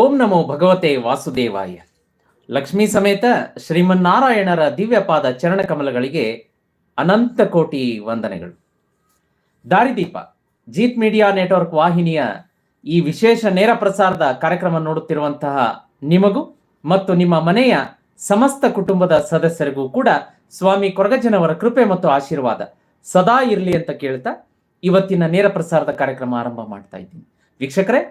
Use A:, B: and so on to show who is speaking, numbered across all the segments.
A: ಓಂ ನಮೋ ಭಗವತೆ ವಾಸುದೇವಾಯ. ಲಕ್ಷ್ಮೀ ಸಮೇತ ಶ್ರೀಮನ್ನಾರಾಯಣರ ದಿವ್ಯಪಾದ ಚರಣಕಮಲಗಳಿಗೆ ಅನಂತ ಕೋಟಿ ವಂದನೆಗಳು. ದಾರಿದೀಪ, ಜೀತ್ ಮೀಡಿಯಾ ನೆಟ್ವರ್ಕ್ ವಾಹಿನಿಯ ಈ ವಿಶೇಷ ನೇರ ಪ್ರಸಾರದ ಕಾರ್ಯಕ್ರಮ ನೋಡುತ್ತಿರುವಂತಹ ನಿಮಗೂ ಮತ್ತು ನಿಮ್ಮ ಮನೆಯ ಸಮಸ್ತ ಕುಟುಂಬದ ಸದಸ್ಯರಿಗೂ ಕೂಡ ಸ್ವಾಮಿ ಕೊರಗಜ್ಜನವರ ಕೃಪೆ ಮತ್ತು ಆಶೀರ್ವಾದ ಸದಾ ಇರಲಿ ಅಂತ ಕೇಳ್ತಾ ಇವತ್ತಿನ ನೇರ ಪ್ರಸಾರದ ಕಾರ್ಯಕ್ರಮ ಆರಂಭ ಮಾಡ್ತಾ ಇದ್ದೀನಿ. ವೀಕ್ಷಕರೇ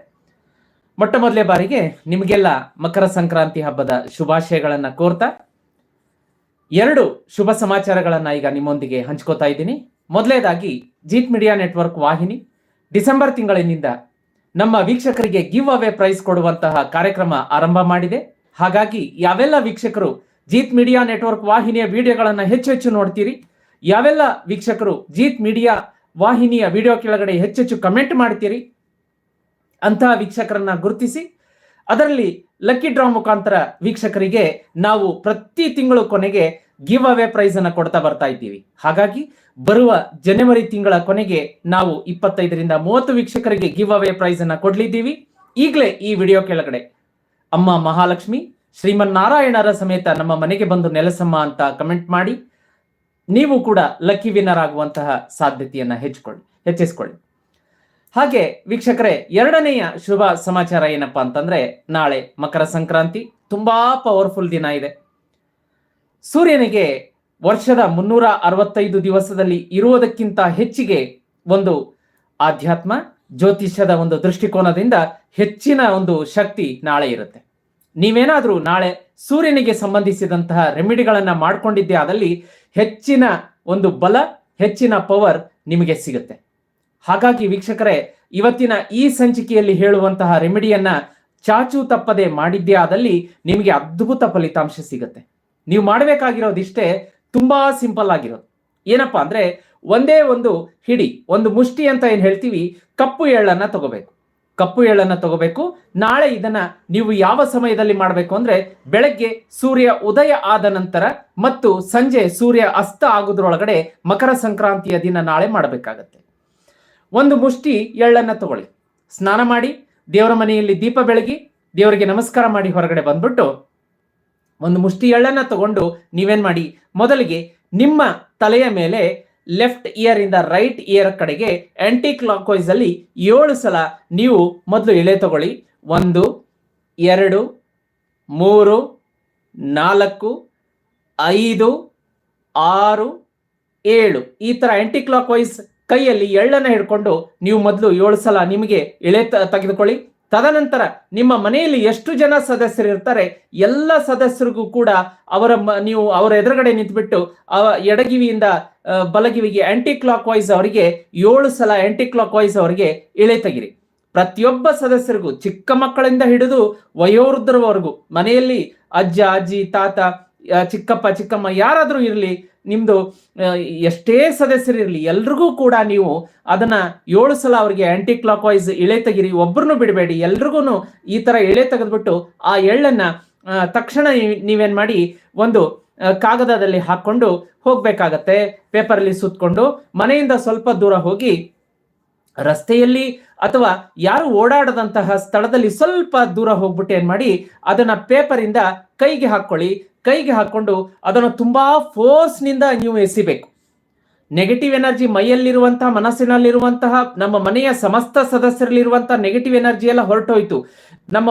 A: ಮೊಟ್ಟ ಮೊದಲೇ ಬಾರಿಗೆ ನಿಮಗೆಲ್ಲ ಮಕರ ಸಂಕ್ರಾಂತಿ ಹಬ್ಬದ ಶುಭಾಶಯಗಳನ್ನು ಕೋರ್ತಾ, ಎರಡು ಶುಭ ಸಮಾಚಾರಗಳನ್ನು ಈಗ ನಿಮ್ಮೊಂದಿಗೆ ಹಂಚ್ಕೋತಾ ಇದ್ದೀನಿ. ಮೊದಲೇದಾಗಿ ಜೀತ್ ಮೀಡಿಯಾ ನೆಟ್ವರ್ಕ್ ವಾಹಿನಿ. ಡಿಸೆಂಬರ್ ತಿಂಗಳಿನಿಂದ ನಮ್ಮ ವೀಕ್ಷಕರಿಗೆ ಗಿವ್ ಅವೇ ಪ್ರೈಸ್ ಕೊಡುವಂತಹ ಕಾರ್ಯಕ್ರಮ ಆರಂಭ ಮಾಡಿದೆ. ಹಾಗಾಗಿ ಯಾವೆಲ್ಲ ವೀಕ್ಷಕರು ಜೀತ್ ಮೀಡಿಯಾ ನೆಟ್ವರ್ಕ್ ವಾಹಿನಿಯ ವಿಡಿಯೋಗಳನ್ನು ಹೆಚ್ಚು ಹೆಚ್ಚು ನೋಡ್ತೀರಿ, ಯಾವೆಲ್ಲ ವೀಕ್ಷಕರು ಜೀತ್ ಮೀಡಿಯಾ ವಾಹಿನಿಯ ವಿಡಿಯೋ ಕೆಳಗಡೆ ಹೆಚ್ಚೆಚ್ಚು ಕಮೆಂಟ್ ಮಾಡ್ತೀರಿ ಅಂತಹ ವೀಕ್ಷಕರನ್ನ ಗುರುತಿಸಿ, ಅದರಲ್ಲಿ ಲಕ್ಕಿ ಡ್ರಾ ಮುಖಾಂತರ ವೀಕ್ಷಕರಿಗೆ ನಾವು ಪ್ರತಿ ತಿಂಗಳು ಕೊನೆಗೆ ಗಿವ್ ಅವೇ ಪ್ರೈಸ್ ಅನ್ನ ಕೊಡ್ತಾ ಬರ್ತಾ ಇದ್ದೀವಿ. ಹಾಗಾಗಿ ಬರುವ ಜನವರಿ ತಿಂಗಳ ಕೊನೆಗೆ ನಾವು ಇಪ್ಪತ್ತೈದರಿಂದ ಮೂವತ್ತು ವೀಕ್ಷಕರಿಗೆ ಗಿವ್ ಅವೇ ಪ್ರೈಸ್ ಅನ್ನ ಕೊಡ್ಲಿದ್ದೀವಿ. ಈಗಲೇ ಈ ವಿಡಿಯೋ ಕೆಳಗಡೆ, ಅಮ್ಮ ಮಹಾಲಕ್ಷ್ಮಿ, ಶ್ರೀಮನ್ನಾರಾಯಣರ ಸಮೇತ ನಮ್ಮ ಮನೆಗೆ ಬಂದು ನೆಲೆಸಮ್ಮ ಅಂತ ಕಮೆಂಟ್ ಮಾಡಿ, ನೀವು ಕೂಡ ಲಕ್ಕಿ ವಿನ್ನರ್ ಆಗುವಂತಹ ಸಾಧ್ಯತೆಯನ್ನ ಹೆಚ್ಚಿಕೊಳ್ಳಿ ಹೆಚ್ಚಿಸ್ಕೊಳ್ಳಿ. ಹಾಗೆ ವೀಕ್ಷಕರೇ, ಎರಡನೆಯ ಶುಭ ಸಮಾಚಾರ ಏನಪ್ಪಾ ಅಂತಂದ್ರೆ, ನಾಳೆ ಮಕರ ಸಂಕ್ರಾಂತಿ, ತುಂಬಾ ಪವರ್ಫುಲ್ ದಿನ ಇದೆ. ಸೂರ್ಯನಿಗೆ ವರ್ಷದ ಮುನ್ನೂರ ಅರವತ್ತೈದು ದಿವಸದಲ್ಲಿ ಇರುವುದಕ್ಕಿಂತ ಹೆಚ್ಚಿಗೆ ಒಂದು ಆಧ್ಯಾತ್ಮ, ಜ್ಯೋತಿಷ್ಯದ ಒಂದು ದೃಷ್ಟಿಕೋನದಿಂದ ಹೆಚ್ಚಿನ ಒಂದು ಶಕ್ತಿ ನಾಳೆ ಇರುತ್ತೆ. ನೀವೇನಾದ್ರೂ ನಾಳೆ ಸೂರ್ಯನಿಗೆ ಸಂಬಂಧಿಸಿದಂತಹ ರೆಮಿಡಿಗಳನ್ನ ಮಾಡ್ಕೊಂಡಿದ್ದೆ ಅದರಲ್ಲಿ ಹೆಚ್ಚಿನ ಒಂದು ಬಲ, ಹೆಚ್ಚಿನ ಪವರ್ ನಿಮಗೆ ಸಿಗುತ್ತೆ. ಹಾಗಾಗಿ ವೀಕ್ಷಕರೇ, ಇವತ್ತಿನ ಈ ಸಂಚಿಕೆಯಲ್ಲಿ ಹೇಳುವಂತಹ ರೆಮಿಡಿಯನ್ನ ಚಾಚು ತಪ್ಪದೆ ಮಾಡಿದ್ದೇ ಆದಲ್ಲಿ ನಿಮಗೆ ಅದ್ಭುತ ಫಲಿತಾಂಶ ಸಿಗುತ್ತೆ. ನೀವು ಮಾಡಬೇಕಾಗಿರೋದಿಷ್ಟೇ ತುಂಬಾ ಸಿಂಪಲ್ ಆಗಿರೋದು. ಏನಪ್ಪಾ ಅಂದ್ರೆ ಒಂದೇ ಒಂದು ಹಿಡಿ, ಒಂದು ಮುಷ್ಟಿ ಅಂತ ಏನ್ ಹೇಳ್ತೀವಿ, ಕಪ್ಪು ಎಳ್ಳನ್ನ ತಗೋಬೇಕು. ಕಪ್ಪು ಎಳ್ಳನ್ನ ತಗೋಬೇಕು. ನಾಳೆ ಇದನ್ನ ನೀವು ಯಾವ ಸಮಯದಲ್ಲಿ ಮಾಡಬೇಕು ಅಂದ್ರೆ ಬೆಳಗ್ಗೆ ಸೂರ್ಯ ಉದಯ ಆದ ನಂತರ ಮತ್ತು ಸಂಜೆ ಸೂರ್ಯ ಅಸ್ತ ಆಗುದ್ರೊಳಗಡೆ ಮಕರ ಸಂಕ್ರಾಂತಿಯ ದಿನ ನಾಳೆ ಮಾಡಬೇಕಾಗತ್ತೆ. ಒಂದು ಮುಷ್ಟಿ ಎಳ್ಳನ್ನ ತಗೊಳ್ಳಿ. ಸ್ನಾನ ಮಾಡಿ, ದೇವರ ಮನೆಯಲ್ಲಿ ದೀಪ ಬೆಳಗಿ, ದೇವರಿಗೆ ನಮಸ್ಕಾರ ಮಾಡಿ ಹೊರಗಡೆ ಬಂದ್ಬಿಟ್ಟು ಒಂದು ಮುಷ್ಟಿ ಎಳ್ಳನ್ನ ತಗೊಂಡು ನೀವೇನ್ ಮಾಡಿ, ಮೊದಲಿಗೆ ನಿಮ್ಮ ತಲೆಯ ಮೇಲೆ ಲೆಫ್ಟ್ ಇಯರ್ ಇಂದ ರೈಟ್ ಇಯರ್ ಕಡೆಗೆ ಆಂಟಿ ಕ್ಲಾಕ್ ವೈಸ್ ಅಲ್ಲಿ ಏಳು ಸಲ ನೀವು ಮೊದಲು ಎಳೆ ತಗೊಳ್ಳಿ. ಒಂದು, ಎರಡು, ಮೂರು, ನಾಲ್ಕು, ಐದು, ಆರು, ಏಳು. ಈ ತರ ಆಂಟಿ ಕ್ಲಾಕ್ ವೈಸ್ ಕೈಯಲ್ಲಿ ಎಳ್ಳನ್ನ ಹಿಡ್ಕೊಂಡು ನೀವು ಮೊದಲು ಏಳು ಸಲ ನಿಮಗೆ ಎಳೆ ತೆಗೆದುಕೊಳ್ಳಿ. ತದನಂತರ ನಿಮ್ಮ ಮನೆಯಲ್ಲಿ ಎಷ್ಟು ಜನ ಸದಸ್ಯರು ಇರ್ತಾರೆ, ಎಲ್ಲ ಸದಸ್ಯರಿಗೂ ಕೂಡ ಅವರ ನೀವು ಅವರ ಎದುರುಗಡೆ ನಿಂತುಬಿಟ್ಟು ಎಡಗಿವಿಯಿಂದ ಬಲಗಿವಿಗೆ ಆಂಟಿ ಕ್ಲಾಕ್ ವೈಸ್ ಅವರಿಗೆ ಏಳು ಸಲ ಆಂಟಿ ಕ್ಲಾಕ್ ವೈಸ್ ಅವರಿಗೆ ಎಳೆ ತೆಗಿರಿ. ಪ್ರತಿಯೊಬ್ಬ ಸದಸ್ಯರಿಗೂ, ಚಿಕ್ಕ ಮಕ್ಕಳಿಂದ ಹಿಡಿದು ವಯೋವೃದ್ಧರವರೆಗೂ, ಮನೆಯಲ್ಲಿ ಅಜ್ಜ, ಅಜ್ಜಿ, ತಾತ ಚಿಕ್ಕಪ್ಪ, ಚಿಕ್ಕಮ್ಮ ಯಾರಾದರೂ ಇರಲಿ ನಿಮ್ದು ಆ, ಎಷ್ಟೇ ಸದಸ್ಯರು ಇರಲಿ ಎಲ್ರಿಗೂ ಕೂಡ ನೀವು ಅದನ್ನ ಏಳು ಸಲ ಅವರಿಗೆ ಆಂಟಿ ಕ್ಲಾಕ್ ವೈಸ್ ಎಳೆ ತೆಗಿರಿ ಒಬ್ಬರನ್ನು ಬಿಡಬೇಡಿ ಎಲ್ರಿಗೂ ಈ ತರ ಎಳೆ ತೆಗೆದ್ಬಿಟ್ಟು ಆ ಎಳ್ಳನ್ನ ತಕ್ಷಣ ನೀವೇನು ಮಾಡಿ ಒಂದು ಕಾಗದದಲ್ಲಿ ಹಾಕೊಂಡು ಹೋಗಬೇಕಾಗತ್ತೆ. ಪೇಪರಲ್ಲಿ ಸುತ್ತಕೊಂಡು ಮನೆಯಿಂದ ಸ್ವಲ್ಪ ದೂರ ಹೋಗಿ ರಸ್ತೆಯಲ್ಲಿ ಅಥವಾ ಯಾರು ಓಡಾಡದಂತಹ ಸ್ಥಳದಲ್ಲಿ ಸ್ವಲ್ಪ ದೂರ ಹೋಗ್ಬಿಟ್ಟು ಏನು ಮಾಡಿ ಅದನ್ನ ಪೇಪರಿಂದ ಕೈಗೆ ಹಾಕೊಳ್ಳಿ. ಕೈಗೆ ಹಾಕೊಂಡು ಅದನ್ನು ತುಂಬಾ ಫೋರ್ಸ್ನಿಂದ ನೀವು ಎಸಿಬೇಕು. ನೆಗೆಟಿವ್ ಎನರ್ಜಿ ಮೈಯಲ್ಲಿರುವಂತಹ ಮನಸ್ಸಿನಲ್ಲಿರುವಂತಹ ನಮ್ಮ ಮನೆಯ ಸಮಸ್ತ ಸದಸ್ಯರಲ್ಲಿರುವಂತಹ ನೆಗೆಟಿವ್ ಎನರ್ಜಿ ಎಲ್ಲ ಹೊರಟೋಯ್ತು. ನಮ್ಮ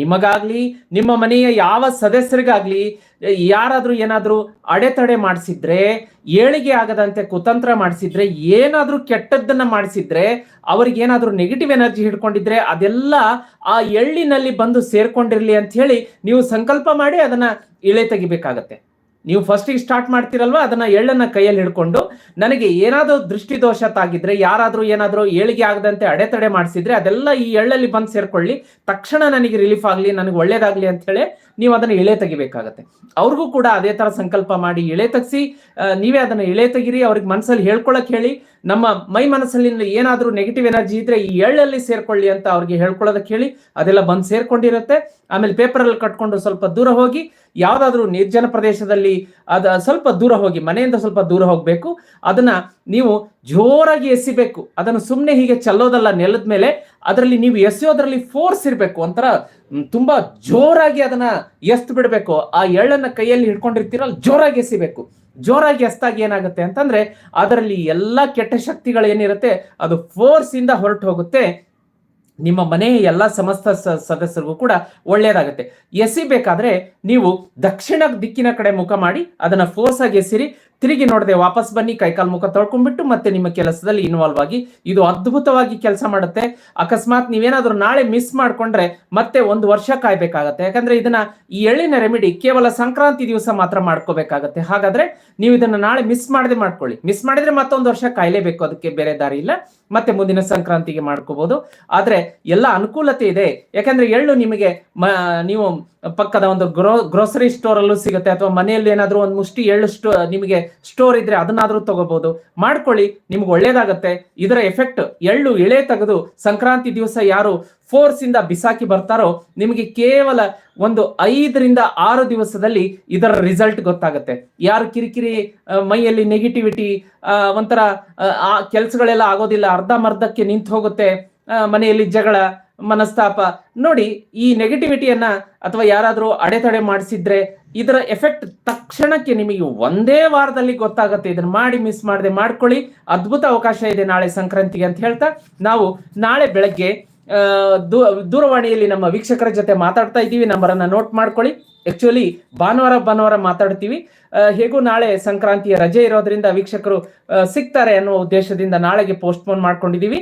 A: ನಿಮಗಾಗ್ಲಿ, ನಿಮ್ಮ ಮನೆಯ ಯಾವ ಸದಸ್ಯರಿಗಾಗ್ಲಿ ಯಾರಾದ್ರೂ ಏನಾದ್ರೂ ಅಡೆತಡೆ ಮಾಡಿಸಿದ್ರೆ, ಏಳಿಗೆ ಆಗದಂತೆ ಕುತಂತ್ರ ಮಾಡಿಸಿದ್ರೆ, ಏನಾದ್ರೂ ಕೆಟ್ಟದ್ದನ್ನ ಮಾಡಿಸಿದ್ರೆ, ಅವ್ರಿಗೆ ಏನಾದ್ರೂ ನೆಗೆಟಿವ್ ಎನರ್ಜಿ ಹಿಡ್ಕೊಂಡಿದ್ರೆ, ಅದೆಲ್ಲ ಆ ಎಳ್ಳಿನಲ್ಲಿ ಬಂದು ಸೇರ್ಕೊಂಡಿರ್ಲಿ ಅಂತ ಹೇಳಿ ನೀವು ಸಂಕಲ್ಪ ಮಾಡಿ ಅದನ್ನ ಇಳೆ ತೆಗಿಬೇಕಾಗತ್ತೆ. ನೀವು ಫಸ್ಟಿಗೆ ಸ್ಟಾರ್ಟ್ ಮಾಡ್ತೀರಲ್ವ? ಅದನ್ನ ಎಳ್ಳನ್ನ ಕೈಯಲ್ಲಿ ಹಿಡ್ಕೊಂಡು ನನಗೆ ಏನಾದರೂ ದೃಷ್ಟಿ ದೋಷ ತಾಗಿದ್ರೆ, ಯಾರಾದರೂ ಏನಾದರೂ ಏಳಿಗೆ ಆಗದಂತೆ ಅಡೆತಡೆ ಮಾಡಿಸಿದ್ರೆ ಅದೆಲ್ಲ ಈ ಎಳ್ಳಲ್ಲಿ ಬಂದು ಸೇರ್ಕೊಳ್ಳಿ. ತಕ್ಷಣ ನನಗೆ ರಿಲೀಫ್ ಆಗಲಿ, ನನಗೆ ಒಳ್ಳೇದಾಗಲಿ ಅಂತ ಹೇಳಿ ನೀವು ಅದನ್ನ ಎಳೆ ತೆಗಿಬೇಕಾಗತ್ತೆ. ಅವ್ರಿಗೂ ಕೂಡ ಅದೇ ತರ ಸಂಕಲ್ಪ ಮಾಡಿ ಎಳೆ ತಗ್ಸಿ ನೀವೇ ಅದನ್ನ ಎಳೆ ತೆಗಿರಿ, ಅವ್ರಿಗೆ ಮನಸ್ಸಲ್ಲಿ ಹೇಳ್ಕೊಳಕ್ ಹೇಳಿ, ನಮ್ಮ ಮೈ ಮನಸ್ಸಲ್ಲಿ ಏನಾದರೂ ನೆಗೆಟಿವ್ ಎನರ್ಜಿ ಇದ್ರೆ ಈ ಎಳ್ಳಲ್ಲಿ ಸೇರ್ಕೊಳ್ಳಿ ಅಂತ ಅವ್ರಿಗೆ ಹೇಳ್ಕೊಳ್ಳೋದಕ್ಕೆ ಹೇಳಿ ಅದೆಲ್ಲ ಬಂದು ಸೇರ್ಕೊಂಡಿರುತ್ತೆ. ಆಮೇಲೆ ಪೇಪರಲ್ಲಿ ಕಟ್ಕೊಂಡು ಸ್ವಲ್ಪ ದೂರ ಹೋಗಿ, ಯಾವುದಾದ್ರೂ ನಿರ್ಜನ ಪ್ರದೇಶದಲ್ಲಿ ಅದ ಸ್ವಲ್ಪ ದೂರ ಹೋಗಿ, ಮನೆಯಿಂದ ಸ್ವಲ್ಪ ದೂರ ಹೋಗಬೇಕು. ಅದನ್ನ ನೀವು ಜೋರಾಗಿ ಎಸಿಬೇಕು. ಅದನ್ನು ಸುಮ್ಮನೆ ಹೀಗೆ ಚಲ್ಲೋದಲ್ಲ, ನೆಲದ ಮೇಲೆ. ಅದರಲ್ಲಿ ನೀವು ಎಸೆಯೋದ್ರಲ್ಲಿ ಫೋರ್ಸ್ ಇರಬೇಕು ಒಂಥರ ತುಂಬಾ ಜೋರಾಗಿ ಅದನ್ನ ಎಸ್ತ್ ಬಿಡಬೇಕು. ಆ ಎಳ್ಳನ್ನ ಕೈಯಲ್ಲಿ ಹಿಡ್ಕೊಂಡಿರ್ತೀರಲ್ಲ, ಜೋರಾಗಿ ಎಸಿಬೇಕು. ಜೋರಾಗಿ ಎಸ್ತಾಗಿ ಏನಾಗುತ್ತೆ ಅಂತಂದ್ರೆ, ಅದರಲ್ಲಿ ಎಲ್ಲಾ ಕೆಟ್ಟ ಶಕ್ತಿಗಳು ಏನಿರುತ್ತೆ ಅದು ಫೋರ್ಸ್ ಇಂದ ಹೊರಟು ಹೋಗುತ್ತೆ ನಿಮ್ಮ ಮನೆಯ ಎಲ್ಲ ಸಮಸ್ತ ಸದಸ್ಯರಿಗೂ ಕೂಡ ಒಳ್ಳೆಯದಾಗುತ್ತೆ ಎಸಿಬೇಕಾದ್ರೆ ನೀವು ದಕ್ಷಿಣ ದಿಕ್ಕಿನ ಕಡೆ ಮುಖ ಮಾಡಿ, ಅದನ್ನ ಫೋರ್ಸ್ ಆಗಿ ಎಸಿರಿ ತಿರುಗಿ ನೋಡದೆ ವಾಪಸ್ ಬನ್ನಿ, ಕೈಕಾಲು ಮುಖ ತೊಳ್ಕೊಂಡ್ಬಿಟ್ಟು ಮತ್ತೆ ನಿಮ್ಮ ಕೆಲಸದಲ್ಲಿ ಇನ್ವಾಲ್ವ್ ಆಗಿ ಇದು ಅದ್ಭುತವಾಗಿ ಕೆಲಸ ಮಾಡುತ್ತೆ. ಅಕಸ್ಮಾತ್ ನೀವೇನಾದ್ರೂ ನಾಳೆ ಮಿಸ್ ಮಾಡ್ಕೊಂಡ್ರೆ ಮತ್ತೆ ಒಂದು ವರ್ಷ ಕಾಯ್ಬೇಕಾಗತ್ತೆ. ಯಾಕಂದ್ರೆ ಇದನ್ನ ಈ ಎಳ್ಳಿನ ರೆಮಿಡಿ ಕೇವಲ ಸಂಕ್ರಾಂತಿ ದಿವಸ ಮಾತ್ರ ಮಾಡ್ಕೋಬೇಕಾಗತ್ತೆ. ಹಾಗಾದ್ರೆ ನೀವು ಇದನ್ನ ನಾಳೆ ಮಿಸ್ ಮಾಡದೆ ಮಾಡ್ಕೊಳ್ಳಿ. ಮಿಸ್ ಮಾಡಿದ್ರೆ ಮತ್ತೊಂದು ವರ್ಷ ಕಾಯ್ಲೇಬೇಕು, ಅದಕ್ಕೆ ಬೇರೆ ದಾರಿ ಇಲ್ಲ. ಮತ್ತೆ ಮುಂದಿನ ಸಂಕ್ರಾಂತಿಗೆ ಮಾಡ್ಕೋಬಹುದು ಆದ್ರೆ ಎಲ್ಲ ಅನುಕೂಲತೆ ಇದೆ. ಯಾಕಂದ್ರೆ ಎಳ್ಳು ನಿಮಗೆ ನೀವು ಪಕ್ಕದ ಒಂದು ಗ್ರೋ ಗ್ರೋಸರಿ ಸ್ಟೋರ್ ಅಲ್ಲೂ ಸಿಗುತ್ತೆ, ಅಥವಾ ಮನೆಯಲ್ಲಿ ಏನಾದ್ರೂ ಒಂದು ಮುಷ್ಟಿ ಎಳ್ಳು ಸ್ಟೋ ನಿಮಗೆ ಸ್ಟೋರ್ ಇದ್ರೆ ಅದನ್ನಾದ್ರೂ ತಗೋಬಹುದು ಮಾಡ್ಕೊಳ್ಳಿ ನಿಮ್ಗೆ ಒಳ್ಳೇದಾಗತ್ತೆ. ಇದರ ಎಫೆಕ್ಟ್ ಎಳ್ಳು ಎಳೆ ತೆಗೆದು ಸಂಕ್ರಾಂತಿ ದಿವಸ ಯಾರು ಫೋರ್ಸ್ ಇಂದ ಬಿಸಾಕಿ ಬರ್ತಾರೋ ನಿಮಗೆ ಕೇವಲ ಒಂದು ಐದರಿಂದ ಆರು ದಿವಸದಲ್ಲಿ ಇದರ ರಿಸಲ್ಟ್ ಗೊತ್ತಾಗುತ್ತೆ. ಯಾರು ಕಿರಿಕಿರಿ ಮೈಯಲ್ಲಿ ನೆಗೆಟಿವಿಟಿ ಒಂಥರ ಆ, ಕೆಲಸಗಳೆಲ್ಲ ಆಗೋದಿಲ್ಲ ಅರ್ಧಮರ್ಧಕ್ಕೆ ನಿಂತು ಹೋಗುತ್ತೆ ಮನೆಯಲ್ಲಿ ಜಗಳ ಮನಸ್ತಾಪ. ನೋಡಿ ಈ ನೆಗೆಟಿವಿಟಿಯನ್ನ ಅಥವಾ ಯಾರಾದರೂ ಅಡೆತಡೆ ಮಾಡಿಸಿದ್ರೆ ಇದರ ಎಫೆಕ್ಟ್ ತಕ್ಷಣಕ್ಕೆ ನಿಮಗೆ ಒಂದೇ ವಾರದಲ್ಲಿ ಗೊತ್ತಾಗುತ್ತೆ. ಇದನ್ನ ಮಾಡಿ ಮಿಸ್ ಮಾಡದೆ ಮಾಡ್ಕೊಳ್ಳಿ. ಅದ್ಭುತ ಅವಕಾಶ ಇದೆ ನಾಳೆ ಸಂಕ್ರಾಂತಿಗೆ ಅಂತ ಹೇಳ್ತಾ ನಾವು ನಾಳೆ ಬೆಳಗ್ಗೆ ದೂರವಾಣಿಯಲ್ಲಿ ನಮ್ಮ ವೀಕ್ಷಕರ ಜೊತೆ ಮಾತಾಡ್ತಾ ಇದ್ದೀವಿ. ನಂಬರನ್ನ ನೋಟ್ ಮಾಡ್ಕೊಳ್ಳಿ. ಆಕ್ಚುಲಿ ಭಾನುವಾರ ಭಾನುವಾರ ಮಾತಾಡ್ತೀವಿ. ಹೇಗೂ ನಾಳೆ ಸಂಕ್ರಾಂತಿಯ ರಜೆ ಇರೋದ್ರಿಂದ ವೀಕ್ಷಕರು ಸಿಗ್ತಾರೆ ಅನ್ನೋ ಉದ್ದೇಶದಿಂದ ನಾಳೆಗೆ ಪೋಸ್ಟ್ಪೋನ್ ಮಾಡ್ಕೊಂಡಿದ್ದೀವಿ.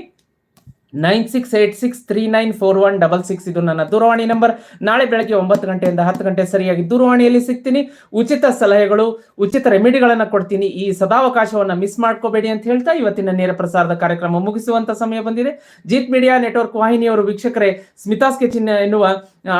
A: Nine six eight six three nine four one double six ಇದು ನನ್ನ ದೂರವಾಣಿ ನಂಬರ್. ನಾಳೆ ಬೆಳಗ್ಗೆ ಒಂಬತ್ತು ಗಂಟೆಯಿಂದ ಹತ್ತು ಗಂಟೆ ಸರಿಯಾಗಿ ದೂರವಾಣಿಯಲ್ಲಿ ಸಿಗ್ತೀನಿ. ಉಚಿತ ಸಲಹೆಗಳು, ಉಚಿತ ರೆಮಿಡಿಗಳನ್ನು ಕೊಡ್ತೀನಿ. ಈ ಸದಾವಕಾಶವನ್ನು ಮಿಸ್ ಮಾಡ್ಕೋಬೇಡಿ ಅಂತ ಹೇಳ್ತಾ ಇವತ್ತಿನ ನೇರ ಪ್ರಸಾರದ ಕಾರ್ಯಕ್ರಮ ಮುಗಿಸುವಂತ ಸಮಯ ಬಂದಿದೆ. ಜೀತ್ ಮೀಡಿಯಾ ನೆಟ್ವರ್ಕ್ ವಾಹಿನಿಯವರು ವೀಕ್ಷಕರೇ ಸ್ಮಿತಾಸ್ ಕಿಚನ್ ಎನ್ನುವ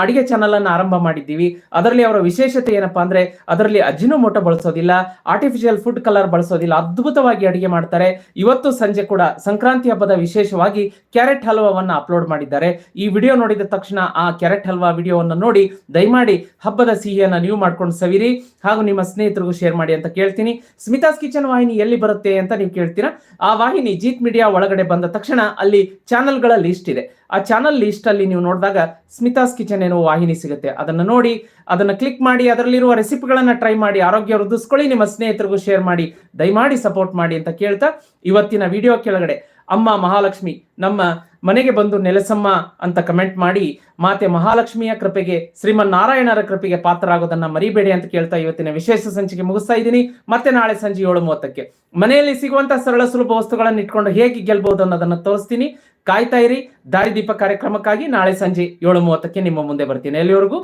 A: ಅಡಿಗೆ ಚಾನಲ್ ಅನ್ನು ಆರಂಭ ಮಾಡಿದ್ದೀವಿ. ಅದರಲ್ಲಿ ಅವರ ವಿಶೇಷತೆ ಏನಪ್ಪಾ ಅಂದ್ರೆ, ಅದರಲ್ಲಿ ಅಜಿನೋಮೋಟೊ ಬಳಸೋದಿಲ್ಲ ಆರ್ಟಿಫಿಷಿಯಲ್ ಫುಡ್ ಕಲರ್ ಬಳಸೋದಿಲ್ಲ, ಅದ್ಭುತವಾಗಿ ಅಡಿಗೆ ಮಾಡ್ತಾರೆ. ಇವತ್ತು ಸಂಜೆ ಕೂಡ ಸಂಕ್ರಾಂತಿ ಹಬ್ಬದ ವಿಶೇಷವಾಗಿ ಕ್ಯಾರೆಟ್ ಹಲ್ವಾವನ್ನು ಅಪ್ಲೋಡ್ ಮಾಡಿದ್ದಾರೆ. ಈ ವಿಡಿಯೋ ನೋಡಿದ ತಕ್ಷಣ ಆ ಕ್ಯಾರೆಟ್ ಹಲ್ವಾ ವಿಡಿಯೋವನ್ನು ನೋಡಿ ದಯಮಾಡಿ ಹಬ್ಬದ ಸಿಹಿಯನ್ನ ನೀವು ಮಾಡ್ಕೊಂಡು ಸವಿರಿ ಹಾಗೂ ನಿಮ್ಮ ಸ್ನೇಹಿತರಿಗೂ ಶೇರ್ ಮಾಡಿ ಅಂತ ಕೇಳ್ತೀನಿ. ಸ್ಮಿತಾಸ್ ಕಿಚನ್ ವಾಹಿನಿ ಎಲ್ಲಿ ಬರುತ್ತೆ ಅಂತ ನೀವು ಕೇಳ್ತೀರಾ? ಆ ವಾಹಿನಿ ಜೀತ್ ಮೀಡಿಯಾ ಒಳಗಡೆ ಬಂದ ತಕ್ಷಣ ಅಲ್ಲಿ ಚಾನಲ್ಗಳ ಲಿಸ್ಟ್ ಇದೆ. ಆ ಚಾನಲ್ ಲಿಸ್ಟ್ ಅಲ್ಲಿ ನೀವು ನೋಡಿದಾಗ ಸ್ಮಿತಾಸ್ ಕಿಚನ್ ಏನೋ ವಾಹಿನಿ ಸಿಗುತ್ತೆ. ಅದನ್ನು ನೋಡಿ, ಅದನ್ನು ಕ್ಲಿಕ್ ಮಾಡಿ, ಅದರಲ್ಲಿರುವ ರೆಸಿಪಿಗಳನ್ನ ಟ್ರೈ ಮಾಡಿ, ಆರೋಗ್ಯ ವೃದ್ಧಿಸ್ಕೊಳ್ಳಿ, ನಿಮ್ಮ ಸ್ನೇಹಿತರಿಗೂ ಶೇರ್ ಮಾಡಿ, ದಯಮಾಡಿ ಸಪೋರ್ಟ್ ಮಾಡಿ ಅಂತ ಕೇಳ್ತಾ ಇವತ್ತಿನ ವಿಡಿಯೋ ಕೆಳಗಡೆ ಅಮ್ಮ ಮಹಾಲಕ್ಷ್ಮಿ, ನಮ್ಮ ಮನೆಗೆ ಬಂದು ನೆಲೆಸಮ್ಮ ಅಂತ ಕಮೆಂಟ್ ಮಾಡಿ, ಮಾತೆ ಮಹಾಲಕ್ಷ್ಮಿಯ ಕೃಪೆಗೆ ಶ್ರೀಮನ್ ನಾರಾಯಣರ ಕೃಪೆಗೆ ಪಾತ್ರರಾಗೋದನ್ನ ಮರಿಬೇಡಿ ಅಂತ ಕೇಳ್ತಾ ಇವತ್ತಿನ ವಿಶೇಷ ಸಂಚಿಕೆ ಮುಗಿಸ್ತಾ ಇದ್ದೀನಿ. ಮತ್ತೆ ನಾಳೆ ಸಂಜೆ ಏಳು ಮೂವತ್ತಕ್ಕೆ. ಮನೆಯಲ್ಲಿ ಸಿಗುವಂತಹ ಸರಳ ಸುಲಭ ವಸ್ತುಗಳನ್ನು ಇಟ್ಕೊಂಡು ಹೇಗೆ ಗೆಲ್ಬಹುದು ಅನ್ನೋದನ್ನ ತೋರಿಸ್ತೀನಿ. ಕಾಯ್ತಾ ಇರಿ, ದಾರಿದೀಪ ಕಾರ್ಯಕ್ರಮಕ್ಕಾಗಿ ನಾಳೆ ಸಂಜೆ ಏಳು ಮೂವತ್ತಕ್ಕೆ ನಿಮ್ಮ ಮುಂದೆ ಬರ್ತೀನಿ ಎಲ್ಲಿವರೆಗೂ?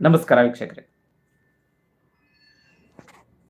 A: ನಮಸ್ಕಾರ ವೀಕ್ಷಕರೇ.